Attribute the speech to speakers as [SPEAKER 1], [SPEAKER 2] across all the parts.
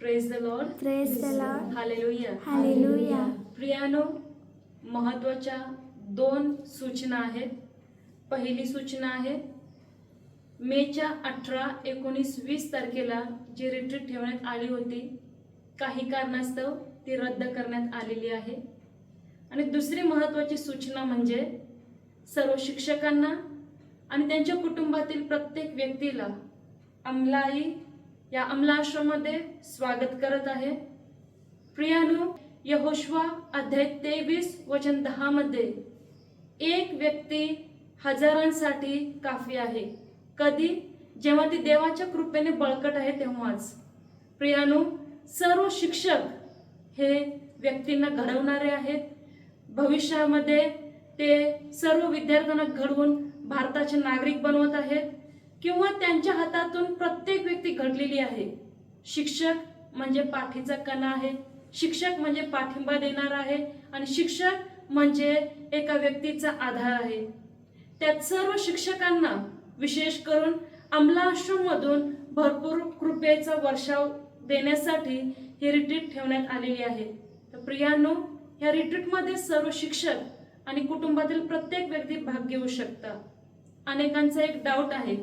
[SPEAKER 1] Praise the Lord
[SPEAKER 2] Praise the Lord.
[SPEAKER 1] Hallelujah
[SPEAKER 2] Hallelujah.
[SPEAKER 1] प्रियानो महत्त्वाच्या दोन सूचना आहेत पहिली सूचना आहे मेच्या अठरा एकोणीस वीस तारखेला जी रिट्रीट ठेवण्यात आली होती काही कारणास्तव ती रद्द करण्यात आलेली आहे आणि दुसरी महत्वाची सूचना म्हणजे सर्व शिक्षकांना आणि त्यांच्या कुटुंबातील प्रत्येक व्यक्तीला अमलाई या अमलाश्रममध्ये स्वागत करत आहे. प्रियानो यहोश्वा अध्याय तेवीस वचन दहामध्ये एक व्यक्ती हजारांसाठी काफी आहे. कधी? जेव्हा ती देवाच्या कृपेने बळकट आहे तेव्हाच. प्रियानो सर्व शिक्षक हे व्यक्तींना घडवणारे आहेत. भविष्यामध्ये ते सर्व विद्यार्थ्यांना घडवून भारताचे नागरिक बनवत आहेत. किंवा त्यांच्या हातातून प्रत्येक व्यक्ती घडलेली आहे. शिक्षक म्हणजे पाठीचा कणा आहे. शिक्षक म्हणजे पाठिंबा देणार आहे. आणि शिक्षक म्हणजे एका व्यक्तीचा आधार आहे. त्यात सर्व शिक्षकांना विशेष करून अमलाश्रममधून भरपूर कृपेचा वर्षाव देण्यासाठी ही रिट्रीट ठेवण्यात आलेली आहे. तर प्रियांनो ह्या रिट्रीटमध्ये सर्व शिक्षक आणि कुटुंबातील प्रत्येक व्यक्ती भाग घेऊ शकता अनेकांचा एक डाऊट आहे.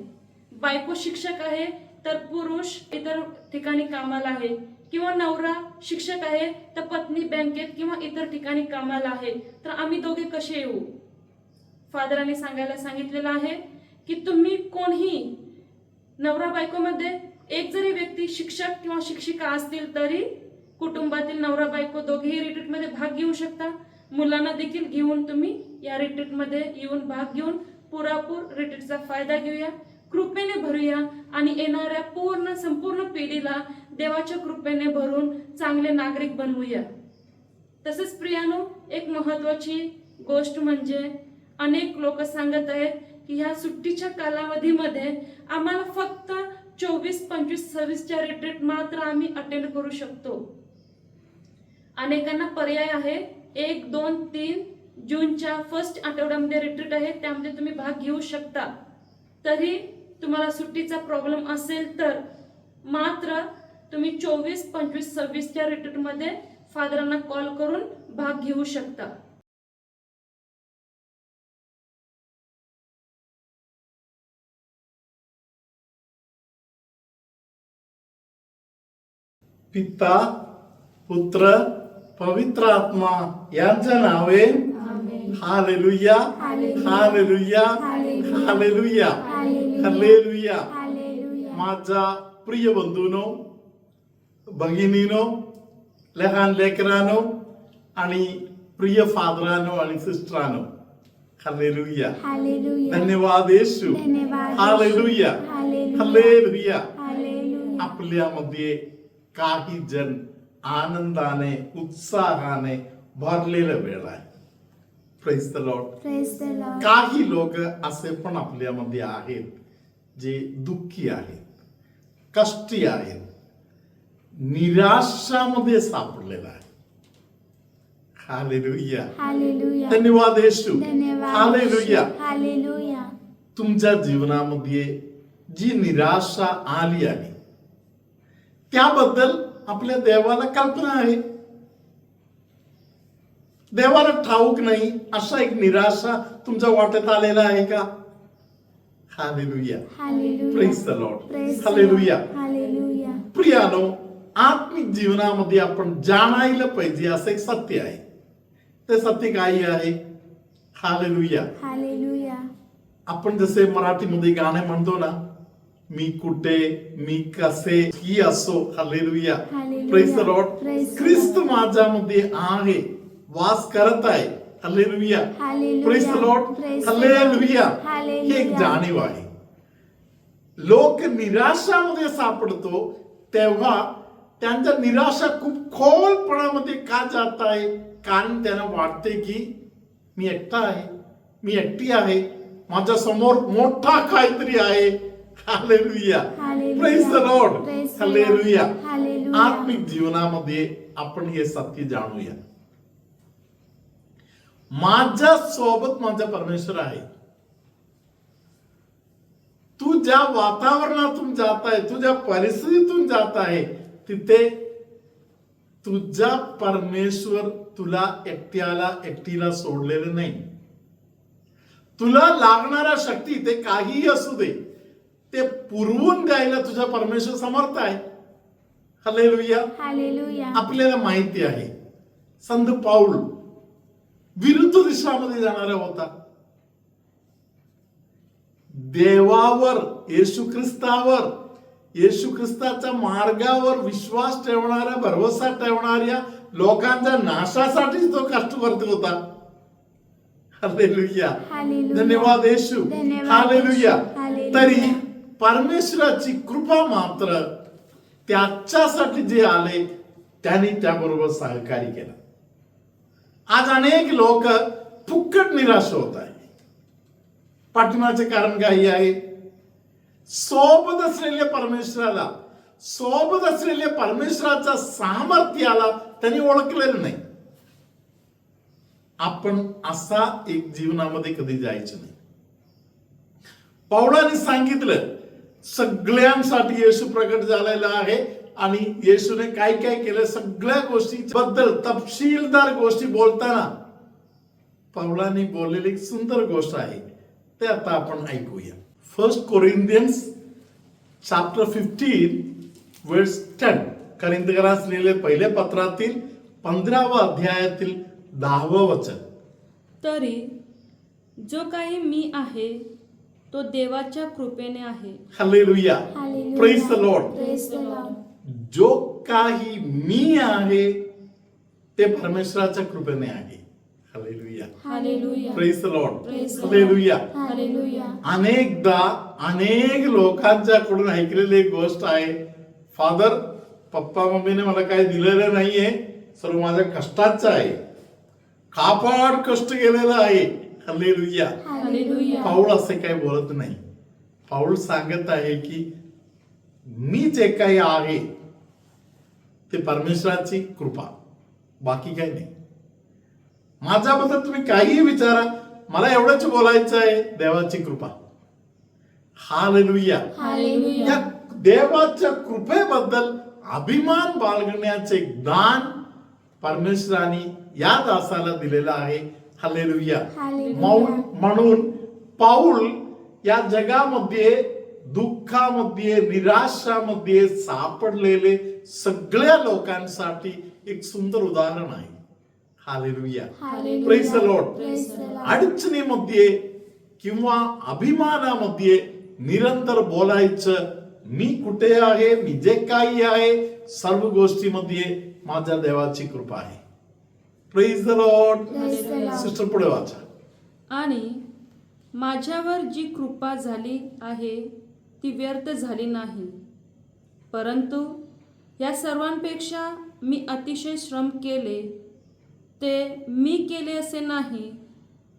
[SPEAKER 1] बायको शिक्षक आहे तर पुरुष इतर ठिकाणी कामाला आहे. किंवा नवरा शिक्षक आहे तर पत्नी बँकेत किंवा इतर ठिकाणी कामाला आहे. तर आम्ही दोघे कसे येऊ? फादरांनी सांगायला सांगितलेलं आहे की तुम्ही कोणही नवरा बायकोमध्ये एक जरी व्यक्ती शिक्षक किंवा शिक्षिका असतील तरी कुटुंबातील नवरा बायको दोघेही रिट्रीटमध्ये भाग घेऊ शकता. मुलांना देखील घेऊन तुम्ही या रिट्रीटमध्ये येऊन भाग घेऊन पुरापूर रिट्रीटचा फायदा घेऊया. कृपेने भरूया आणि येणाऱ्या पूर्ण संपूर्ण पिढीला देवाच्या कृपेने भरून चांगले नागरिक बनवूया. तसेच प्रियानो एक महत्वाची गोष्ट म्हणजे अनेक लोक सांगत आहेत की ह्या सुट्टीच्या कालावधीमध्ये आम्हाला फक्त चोवीस पंचवीस सव्वीसच्या रिट्रीट मात्र आम्ही अटेंड करू शकतो. अनेकांना पर्याय आहे. एक दोन तीन जूनच्या फर्स्ट आठवड्यामध्ये रिट्रीट आहे. त्यामध्ये तुम्ही भाग घेऊ शकता. तरी तुम्हाला सुट्टीचा प्रॉब्लेम असेल तर मात्र तुम्ही चोवीस पंचवीस सव्वीसच्या रिट्रीटमध्ये फादरांना कॉल करून भाग घेऊ शकता.
[SPEAKER 3] पिता पुत्र पवित्र आत्मा यांच्या नावे hallelujah. Hallelujah. Hallelujah. Hallelujah
[SPEAKER 2] Hallelujah.
[SPEAKER 3] माझा प्रिय बंधूनो भगिनीनो लहान लेकरानो आणि प्रिय फादरानो आणि सिस्टरानो हालेलुया
[SPEAKER 2] Hallelujah.
[SPEAKER 3] धन्यवाद येशू
[SPEAKER 2] धन्यवाद.
[SPEAKER 3] Hallelujah
[SPEAKER 2] Hallelujah.
[SPEAKER 3] Hallelujah
[SPEAKER 2] Hallelujah.
[SPEAKER 3] आपल्यामध्ये काही जण आनंदाने उत्साहाने भरलेला वेळ आहे Praise the Lord.
[SPEAKER 2] Praise the Lord.
[SPEAKER 3] काही लोक असे पण आपल्यामध्ये आहेत जे दुःखी आहेत कष्टी आहेत निराशामध्ये सापडलेला आहे हालेलुया. धन्यवाद येशू. Hallelujah
[SPEAKER 2] Hallelujah.
[SPEAKER 3] तुमच्या जीवनामध्ये जी निराशा आली आहे त्याबद्दल आपल्या देवाला कल्पना आहे देवाला ठाऊक नाही अशा एक निराशा तुमच्या वाटत आलेला आहे का the Lord
[SPEAKER 2] Praise the
[SPEAKER 3] hallelujah. प्रियानो आत्मिक जीवनामध्ये आपण जाणायला पाहिजे असं एक सत्य आहे ते सत्य काय आहे हालेलुया. आपण जसे मराठीमध्ये गाणे म्हणतो ना मी कुठे मी कसे ही असो हालेलुया. प्रेस द लॉर्ड ख्रिस्त माझ्यामध्ये आहे वास करत आहे hallelujah
[SPEAKER 2] Hallelujah.
[SPEAKER 3] Praise the Lord
[SPEAKER 2] Lord.
[SPEAKER 3] ही एक. जाणीव आहे लोक निराशामध्ये सापडतो तेव्हा त्यांच्या निराशा खूप खोलपणामध्ये का जात आहे कारण त्यांना वाटते की मी एकटा आहे मी एकटी आहे माझ्यासमोर मोठा काहीतरी आहे hallelujah. Praise the Lord. Hallelujah. आत्मिक जीवनामध्ये आपण हे सत्य जाणूया माझ्या सोबत माझा परमेश्वर आहे. तू ज्या वातावरणातून जात आहे तू ज्या परिस्थितीतून जात आहे तिथे तुझा परमेश्वर तुला एकट्याला एकटीला सोडलेलं नाही. तुला लागणारा शक्ती ते काहीही असू दे. ते पुरवून द्यायला तुझा परमेश्वर समर्थ आहे. हलेलुया
[SPEAKER 2] हालेलुया
[SPEAKER 3] आपल्याला माहिती आहे. संत पाऊल विरुद्ध दिशामध्ये जाणारा होता देवावर येशू ख्रिस्तावर येशू ख्रिस्ताच्या मार्गावर विश्वास ठेवणाऱ्या भरवसा ठेवणाऱ्या लोकांच्या नाशासाठीच तो कष्ट करत होता हालेलुया. धन्यवाद येशू
[SPEAKER 2] धन्यवाद
[SPEAKER 3] हालेलुया
[SPEAKER 2] येशू. हालेलुया.
[SPEAKER 3] तरी परमेश्वराची कृपा मात्र त्याच्यासाठी जे आले त्यांनी त्याबरोबर सहकार्य केलं आज अनेक लोक फुक्कट निराश होत आहे पाठिंबाचे कारण काही आहे? सोबत असलेल्या परमेश्वराला सोबत असलेल्या परमेश्वराच्या सामर्थ्याला त्यांनी ओळखलेलं नाही. आपण असा एक जीवनामध्ये कधी जायचं नाही. पौलाने सांगितलं सगळ्यांसाठी येशू प्रकट झालेला आहे आणि येशूने काय काय केलं? सगळ्या गोष्टी बद्दल तपशीलदार गोष्टी बोलताना पौलाने बोललेली एक सुंदर गोष्ट आहे. ते आता आपण ऐकूया. First Corinthians chapter fifteen verse ten करिंदकरास लिहिलेले पहिल्या पत्रातील पंधरावा अध्यायातील दहावं वचन.
[SPEAKER 1] तरी जो काही मी आहे तो देवाच्या कृपेने आहे.
[SPEAKER 3] Hallelujah. Praise the Lord
[SPEAKER 2] Praise the Lord.
[SPEAKER 3] जो काही मी आहे ते परमेश्वराच्या कृपेने आहे. अनेकदा अनेक लोकांच्याकडून ऐकलेली एक गोष्ट आहे. फादर पप्पा मम्मीने मला काही दिलेलं नाहीये सर्व माझ्या कष्टाचं आहे. कापाड कष्ट केलेलं आहे. हल्लेलुया
[SPEAKER 1] हालेलुया
[SPEAKER 3] पाऊल असे काही बोलत नाही. पाऊल सांगत आहे की मी जे काही आहे ते परमेश्वराची कृपा. बाकी काही नाही. माझ्याबद्दल तुम्ही काहीही विचारा. मला एवढंच बोलायचं आहे देवाची कृपा. हालेलुया.
[SPEAKER 2] हालेलुया.
[SPEAKER 3] या देवाच्या कृपेबद्दल अभिमान बाळगण्याचे ज्ञान परमेश्वराने या दासाला दिलेलं आहे.
[SPEAKER 2] हालेलुया.
[SPEAKER 3] मौ- म्हणून पाऊल या जगामध्ये दुःखामध्ये निराशामध्ये सापडलेले सगळ्या लोकांसाठी एक सुंदर उदाहरण आहे. the Lord. अडचणीमध्ये किंवा अभिमानामध्ये निरंतर बोलायचं मी कुठे आहे मी जे काही आहे सर्व गोष्टीमध्ये माझ्या देवाची कृपा आहे. Praise the Lord. सिस्टर पुढे वाचा.
[SPEAKER 1] आणि माझ्यावर जी कृपा झाली आहे ती व्यर्थ झाली नाही. परंतु या सर्वांपेक्षा मी अतिशय श्रम केले. ते मी केले असे नाही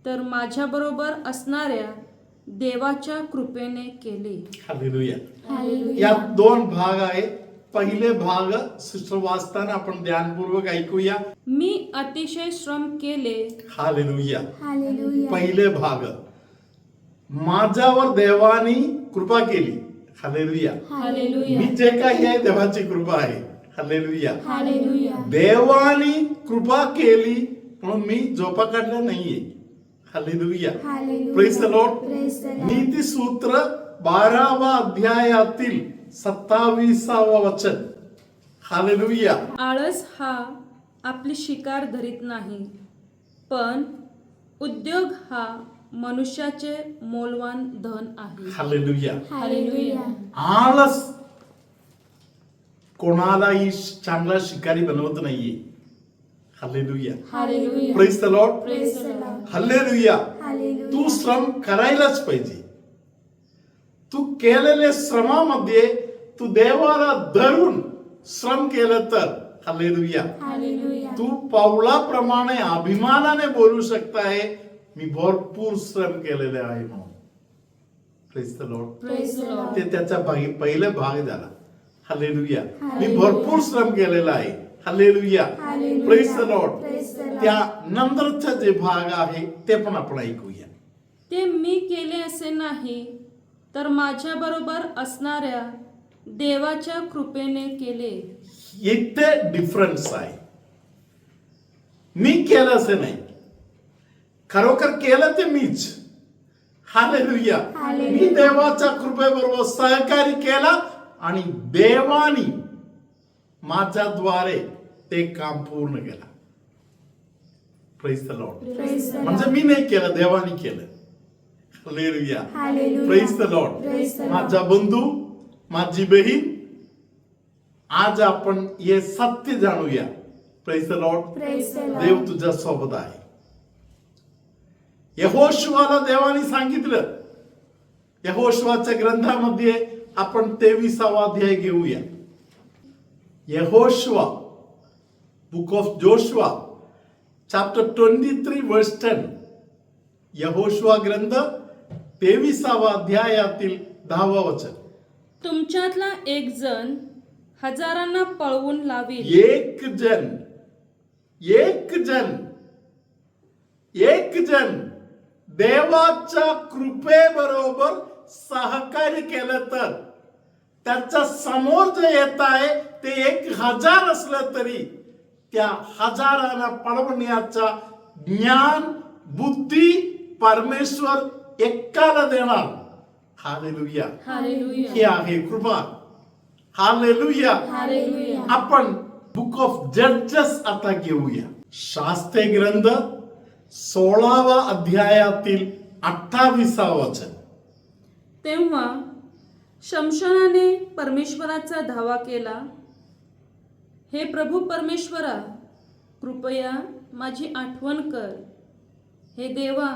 [SPEAKER 1] तर माझ्याबरोबर असणाऱ्या देवाच्या कृपेने केले.
[SPEAKER 3] हालेलुया.
[SPEAKER 2] हालेलुया.
[SPEAKER 3] यात दोन भाग आहे पहिले भाग सिस्टर वाचताना आपण ध्यानपूर्वक ऐकूया.
[SPEAKER 1] मी अतिशय श्रम केले.
[SPEAKER 3] हालेलुया.
[SPEAKER 2] हालेलुया.
[SPEAKER 3] पहिले भाग. माझ्यावर देवानी कृपा केली. हालेलुया.
[SPEAKER 1] हालेलुया.
[SPEAKER 3] मी जे काही आहे देवाची कृपा आहे. हालेलुया.
[SPEAKER 2] हालेलुया.
[SPEAKER 3] देवानी कृपा केली म्हणून मी झोपा काढल्या नाहीये. हालेलुया. the Lord. नीती सूत्र बारावा अध्यायातील सत्तावीसावा वचन. हालेलुया.
[SPEAKER 1] आळस हा आपली शिकार धरीत नाही पण उद्योग हा मनुष्याचे मोलवान धन आहे.
[SPEAKER 3] हालेलुया
[SPEAKER 2] हालेलुया
[SPEAKER 3] आळस कोणालाही चांगला शिकारी बनवत नाहीये. Hallelujah
[SPEAKER 2] hallelujah
[SPEAKER 3] praise the Lord
[SPEAKER 2] Praise the Lord.
[SPEAKER 3] Hallelujah
[SPEAKER 2] hallelujah
[SPEAKER 3] तू श्रम करायलाच पाहिजे. तू केलेल्या श्रमामध्ये तू देवाला धरून श्रम केलं तर. हालेलुया
[SPEAKER 2] हालेलुया
[SPEAKER 3] तू पावलाप्रमाणे अभिमानाने बोलू शकताय. मी भरपूर श्रम केलेले आहे म्हणून. ते त्याचा भाग पहिला भाग झाला. हालेलुया मी. भरपूर श्रम केलेला आहे. हालेलुया. Praise the Lord. त्या नंतरचा जे भाग आहे ते पण आपण ऐकूया.
[SPEAKER 1] ते मी केले असे नाही तर माझ्याबरोबर असणाऱ्या देवाच्या कृपेने केले.
[SPEAKER 3] इथे डिफरन्स आहे. मी केलं असं नाही. खरोखर केलं ते मीच. हालेलुया मी देवाच्या कृपेबरोबर सहकार्य केला आणि देवानी माझ्याद्वारे ते काम पूर्ण केलं. म्हणजे मी नाही केलं देवानी केलं. हालेलुया. Praise the Lord. माझा बंधू माझी बहीण आज आपण हे सत्य जाणूया. Praise the Lord. देव तुझ्या सोबत आहे. यहोशवाला देवाने सांगितलं. यहोशवाच्या ग्रंथामध्ये आपण तेविसावा अध्याय घेऊया. यहोशवा book of Joshua chapter twenty three verse ten यहोशवा ग्रंथ तेविसावा अध्यायातील दहावा वचन.
[SPEAKER 1] तुमच्यातला एक जण हजारांना पळवून लावील.
[SPEAKER 3] एक जन एक जन एक जन देवाच्या कृपेबरोबर सहकार्य केलं तर. त्याच्यासमोर जे येत आहे ते एक हजार असलं तरी त्या हजाराला पळवण्याचा ज्ञान बुद्धी परमेश्वर एकाला देणार. हालेलुया. ही आहे कृपा. हालेलुया. आपण बुक ऑफ जजेस आता घेऊया. शास्त्रे ग्रंथ सोळावा अध्यायातील अठ्ठावीसा वचन.
[SPEAKER 1] तेव्हा शमशनाने परमेश्वराचा धावा केला. हे प्रभू परमेश्वरा कृपया माझी आठवण कर. हे देवा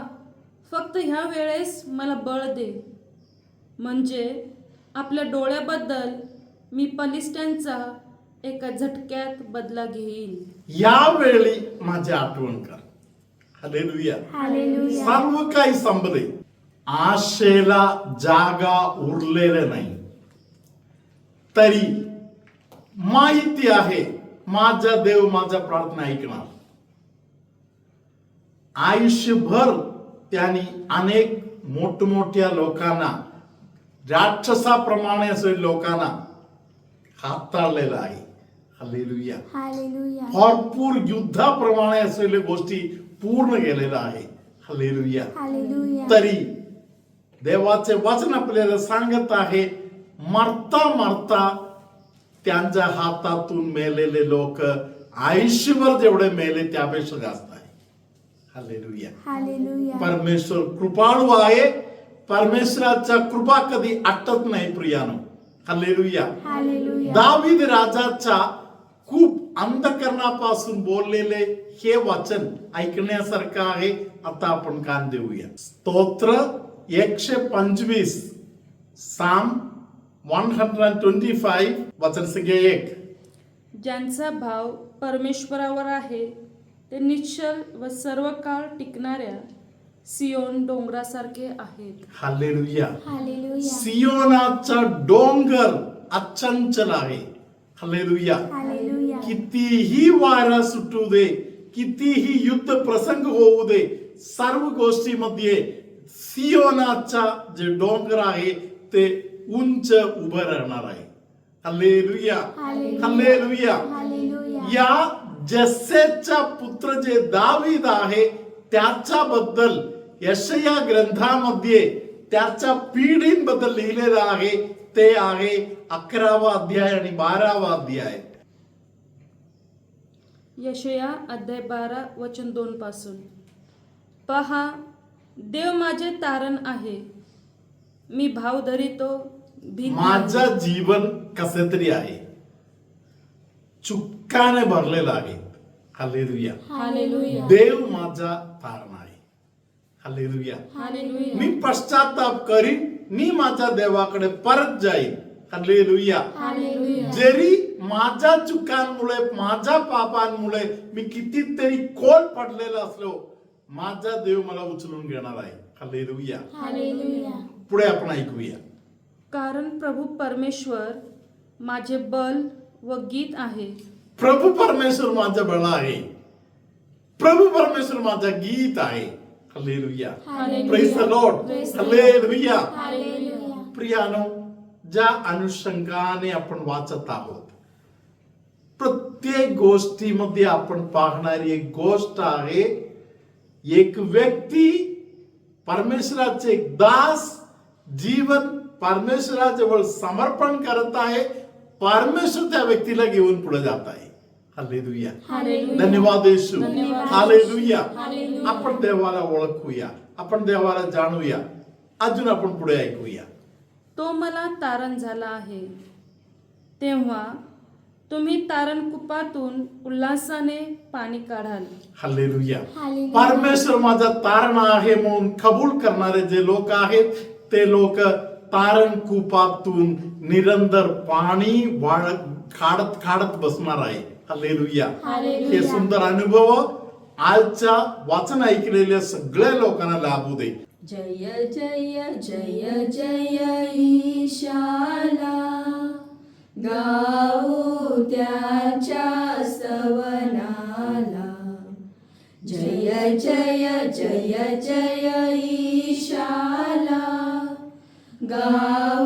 [SPEAKER 1] फक्त ह्या वेळेस मला बळ दे. म्हणजे आपल्या डोळ्याबद्दल मी पलिस्ट्यांचा एका झटक्यात बदला घेईल
[SPEAKER 3] यावेळी माझी आठवण कर.
[SPEAKER 2] Hallelujah.
[SPEAKER 3] सर्व काही संपले आशेला जागा उरलेले नाही तरी माहिती आहे माझा देव माझा प्रार्थना ऐकणार आयुष्यभर त्यांनी अनेक मोठमोठ्या लोकांना राक्षसाप्रमाणे लोकांना हाताळलेला आहे. भरपूर युद्धाप्रमाणे असलेल्या गोष्टी पूर्ण केलेल्या आहे. हालेलुया. तरी देवाचे वचन आपल्याला सांगत आहे मरता मरता त्यांच्या हातातून मेलेले लोक आयुष्यभर जेवढे मेले त्यापेक्षा जास्त आहे. हालेलुया. परमेश्वर कृपाळू आहे. परमेश्वराच्या कृपा कधी अटत नाही प्रियानो. हालेलुया. दावीद राजाच्या खूप अंधकरणापासून बोललेले हे वचन ऐकण्यासारखं आहे. आता आपण कान देऊया. स्तोत्र एकशे पंचवीस psalm one hundred twenty five वचन संख्या एक.
[SPEAKER 1] ज्यांचा भाव परमेश्वरावर आहे ते निश्चल व सर्व काळ टिकणाऱ्या सियोन डोंगरासारखे आहेत.
[SPEAKER 3] हालेलुया.
[SPEAKER 2] Hallelujah.
[SPEAKER 3] सियोनाचा डोंगर अचंचल आहे. हालेलुया. कितीही वारा सुटू दे कितीही युद्ध प्रसंग होऊ दे सर्व गोष्टीमध्ये सियोनाचा जे डोंगर आहे ते उंच उभं राहणार आहे हल्लेलुया. हल्लेलुया. या जसेचा पुत्र जे दावीद आहे त्याच्याबद्दल यशया ग्रंथामध्ये त्याच्या पिढींबद्दल लिहिलेलं आहे ते आहे अकरावा अध्याय आणि बारावा अध्याय
[SPEAKER 1] यशया अध्याय बारा वचन दोन पासून. पहा देव माझे तारण आहे. मी भाव धरितो.
[SPEAKER 3] माझं जीवन कसे तरी आहे. चुक्काने भरलेलं आहे
[SPEAKER 1] हालेलुया.
[SPEAKER 3] देव माझा तारण आहे.
[SPEAKER 1] हालेलुया.
[SPEAKER 3] मी पश्चाताप करीन मी माझ्या देवाकडे परत जाईन.
[SPEAKER 1] हालेलुया.
[SPEAKER 3] जरी माझ्या चुकांमुळे माझ्या पापांमुळे मी कितीतरी खोल पडलेला असलो माझा देव मला उचलून घेणार आहे.
[SPEAKER 2] Hallelujah.
[SPEAKER 3] पुढे आपण ऐकूया.
[SPEAKER 1] कारण प्रभू परमेश्वर माझे बल व गीत आहे.
[SPEAKER 3] प्रभू परमेश्वर माझा बळ आहे. प्रभू परमेश्वर माझा गीत आहे.
[SPEAKER 1] Hallelujah.
[SPEAKER 3] Praise the Lord
[SPEAKER 2] Hallelujah.
[SPEAKER 3] प्रियानो ज्या अनुषंगाने आपण वाचत आहोत प्रत्येक गोष्टीमध्ये आपण पाहणारी एक गोष्ट आहे एक व्यक्ती परमेश्वराचे एक दास जीवन परमेश्वराजवळ समर्पण करत आहे परमेश्वर त्या व्यक्तीला घेऊन पुढे जात आहे. हालेलुया.
[SPEAKER 2] हालेलुया.
[SPEAKER 3] धन्यवाद येशू.
[SPEAKER 2] धन्यवाद.
[SPEAKER 3] हालेलुया.
[SPEAKER 2] हालेलुया.
[SPEAKER 3] आपण देवाला ओळखूया. आपण देवाला जाणूया. अजून आपण पुढे ऐकूया.
[SPEAKER 1] तो मला तारण झाला आहे. तेव्हा तुम्ही तारण कुपातून उल्हासाने पाणी काढाल.
[SPEAKER 3] हालेलुया. परमेश्वर माझा तारण आहे म्हणून कबूल करणारे जे लोक आहेत ते लोक तारण कुपातून निरंतर पाणी वाळ काढत काढत बसणार आहे. हालेलुया.
[SPEAKER 2] हालेलुया.
[SPEAKER 3] हे सुंदर अनुभव आजच्या वाचन ऐकलेल्या सगळ्या लोकांना लाभू दे.
[SPEAKER 2] जय जय जय जय ईशाला. गाऊ त्याच्या सवनाला. जय जय जय जय ईशाला. गाऊ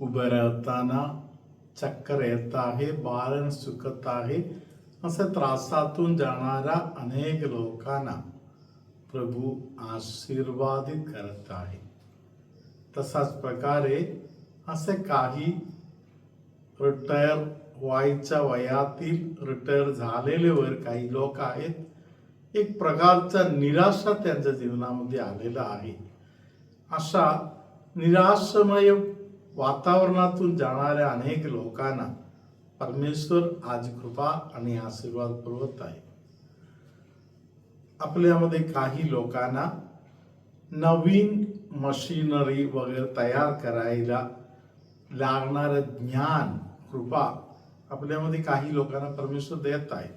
[SPEAKER 3] उभं राहताना चक्कर येत आहे बारण सुकत आहे असं त्रासातून जाणाऱ्या अनेक लोकांना प्रभू आशीर्वादित करत आहे. तसाच प्रकारे असे काही रिटायर व्हायच्या वयातील रिटायर झालेले वर काही लोक आहेत. एक प्रकारचा निराशा त्यांच्या जीवनामध्ये आलेला आहे. अशा निराशमय वातावरणातून जाणाऱ्या अनेक लोकांना परमेश्वर आज कृपा आणि आशीर्वाद पुरवत आहे. आपल्यामध्ये काही लोकांना नवीन मशिनरी वगैरे तयार करायला लागणारं ज्ञान कृपा आपल्यामध्ये काही लोकांना परमेश्वर देत आहे.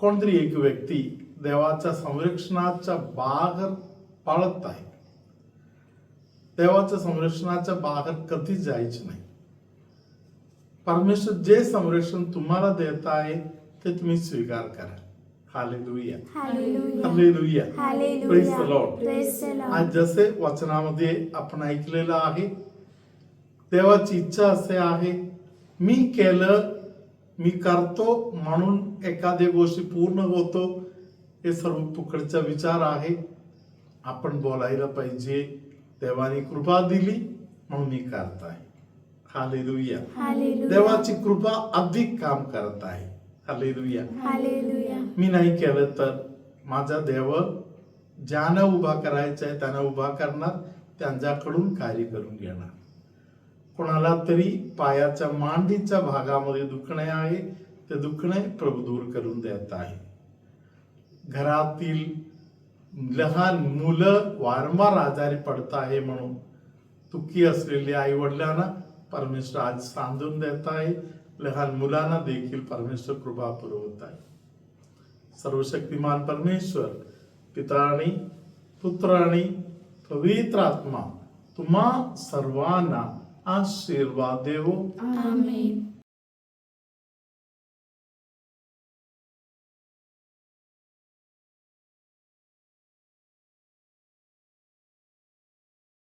[SPEAKER 3] कोणतरी एक व्यक्ती देवाच्या संरक्षणाच्या बाग पाळत आहे. देवाच्या संरक्षणाच्या बाहेर कधीच जायचे नाही. परमेश्वर जे संरक्षण तुम्हाला देत आहे ते तुम्ही स्वीकार करा. आज जसे वचनामध्ये आपण ऐकलेलं आहे देवाची इच्छा असे आहे मी केलं मी करतो म्हणून एखादी गोष्टी पूर्ण होतो हे सर्व पुकडचा विचार आहे. आपण बोलायला पाहिजे. देवाने कृपा दिली म्हणून मी करत आहे. हालेलुया. देवाची कृपा अधिक काम करत आहे. हालेलुया. मी नाही केलं तर माझा देव ज्यांना उभा करायचं आहे त्यांना उभा करणार त्यांच्याकडून कार्य करून घेणार. कोणाला तरी पायाच्या मांडीच्या भागामध्ये दुखणे आहे ते दुखणे प्रभू दूर करून देत आहे. घरातील लहान मुलं वारंवार आजारी पडत आहे म्हणून दुःखी असलेल्या आई वडिलांना परमेश्वर आज सांधून देत आहे. लहान मुलांना देखील परमेश्वर कृपा पुरवत आहे. सर्वशक्तिमान परमेश्वर पिता आणि पुत्र आणि पवित्र आत्मा तुम्हा सर्वांना आशीर्वाद देवो.
[SPEAKER 2] आमेन.